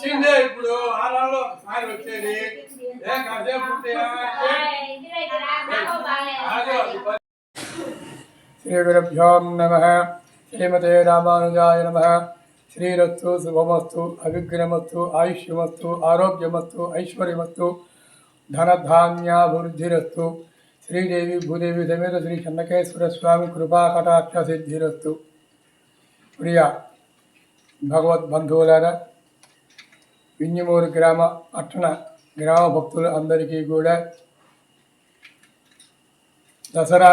వచ్చిందే ఇప్పుడు. ఆరాలో ఒకసారి వచ్చేది. ఏ కాసేపు శ్రీగురుభ్యో నమ. శ్రీమతే రామానుజాయ నమ. శ్రీరస్తు శుభమస్తు అవిఘ్నమస్తు ఆయుష్యమస్తు ఆరోగ్యమస్తు ఐశ్వర్యమస్తు ధనధాన్యాభివృద్ధిరస్తు. శ్రీదేవి భూదేవి సమేత శ్రీ చెన్నకేశ్వర స్వామి కృపాకటాక్ష సిద్ధిరస్తు. ప్రియ భగవద్బంధువులారా వింజమూరు గ్రామ పట్టణ గ్రామ భక్తులు అందరికీ కూడా దసరా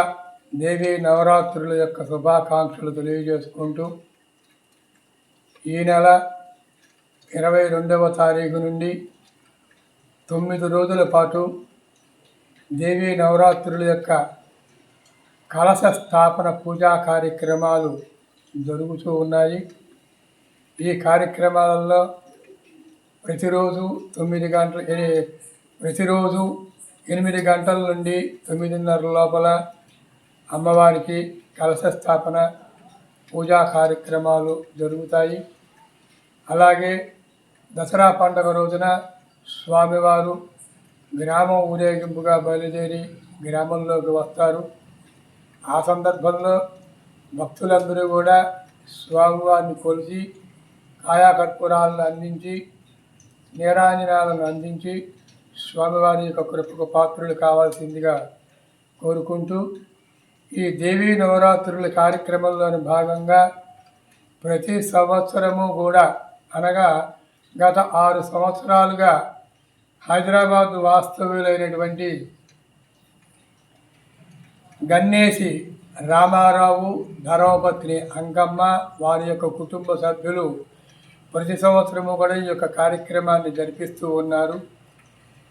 దేవీ నవరాత్రుల యొక్క శుభాకాంక్షలు తెలియజేసుకుంటూ ఈ నెల ఇరవై రెండవ తారీఖు నుండి తొమ్మిది రోజుల పాటు దేవీ నవరాత్రుల యొక్క కలశ స్థాపన పూజా కార్యక్రమాలు జరుగుతూ ఉన్నాయి. ఈ కార్యక్రమాలలో ప్రతిరోజు తొమ్మిది గంటల ప్రతిరోజు ఎనిమిది గంటల నుండి తొమ్మిదిన్నర లోపల అమ్మవారికి కలశ స్థాపన పూజా కార్యక్రమాలు జరుగుతాయి. అలాగే దసరా పండుగ రోజున స్వామివారు గ్రామం ఊరేగింపుగా బయలుదేరి గ్రామంలోకి వస్తారు. ఆ సందర్భంలో భక్తులందరూ కూడా స్వామివారిని కొలిచి కాయాకర్పూరాలను అందించి నేరానిరాలను అందించి స్వామివారి యొక్క కృపకు పాత్రులు కావాల్సిందిగా కోరుకుంటూ ఈ దేవీ నవరాత్రుల కార్యక్రమంలోని భాగంగా ప్రతి సంవత్సరము కూడా అనగా గత ఆరు సంవత్సరాలుగా హైదరాబాద్ వాస్తవ్యులైనటువంటి గన్నేసి రామారావు ధర్మపత్ని అంకమ్మ వారి యొక్క కుటుంబ సభ్యులు ప్రతి సంవత్సరము కూడా ఈ యొక్క కార్యక్రమాన్ని జరిపిస్తూ ఉన్నారు.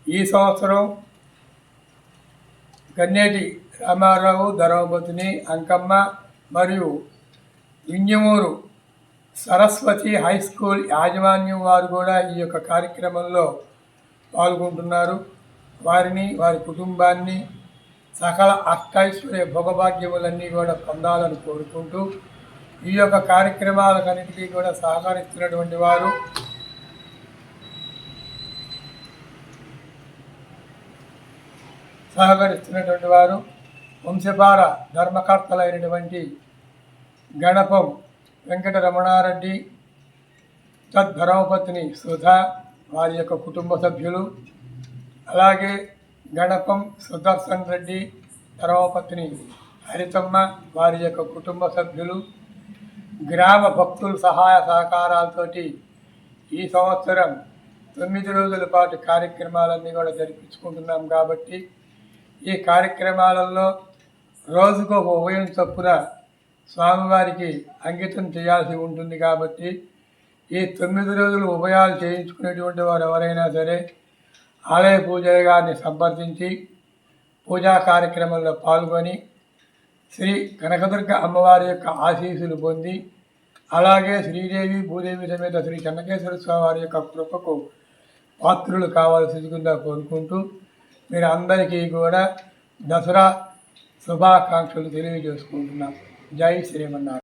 ఈ సంవత్సరం గన్నేటి రామారావు ధర్మపతిని అంకమ్మ మరియు వింజమూరు సరస్వతి హై స్కూల్ యాజమాన్యం వారు కూడా ఈ యొక్క కార్యక్రమంలో పాల్గొంటున్నారు. వారిని వారి కుటుంబాన్ని సకల అష్టైశ్వర్య భోగభాగ్యములన్నీ కూడా పొందాలని కోరుకుంటూ ఈ యొక్క కార్యక్రమాలకన్నిటికీ కూడా సహకరిస్తున్నటువంటి వారు. సహకరిస్తున్నటువంటి వారు. వంశపార ధర్మకర్తలైనటువంటి గణపం వెంకటరమణారెడ్డి రమణారెడ్డి సుధ సుధా వారి యొక్క కుటుంబ సభ్యులు. అలాగే గణపం సుదర్శన్ రెడ్డి ధర్మపత్ని హరితమ్మ వారి యొక్క కుటుంబ సభ్యులు. గ్రామ భక్తుల సహాయ సహకారాలతోటి ఈ సంవత్సరం తొమ్మిది రోజుల పాటు కార్యక్రమాలన్నీ కూడా జరిపించుకుంటున్నాం కాబట్టి ఈ కార్యక్రమాలలో రోజుకు ఒక ఉభయం చొప్పున స్వామివారికి అంకితం చేయాల్సి ఉంటుంది కాబట్టి ఈ తొమ్మిది రోజులు ఉభయాలు చేయించుకునేటువంటి వారు ఎవరైనా సరే ఆలయ పూజారి గారిని సంప్రదించి పూజా కార్యక్రమంలో పాల్గొని శ్రీ కనకదుర్గ అమ్మవారి యొక్క ఆశీస్సులు పొంది అలాగే శ్రీదేవి భూదేవి సమేత శ్రీ చెన్నకేశ్వర స్వామి వారి యొక్క కృపకు పాత్రులు కావాల్సిందిగా కోరుకుంటూ మీరు అందరికీ కూడా దసరా శుభాకాంక్షలు తెలియజేసుకుంటున్నాం. జై శ్రీమన్నారాయణ.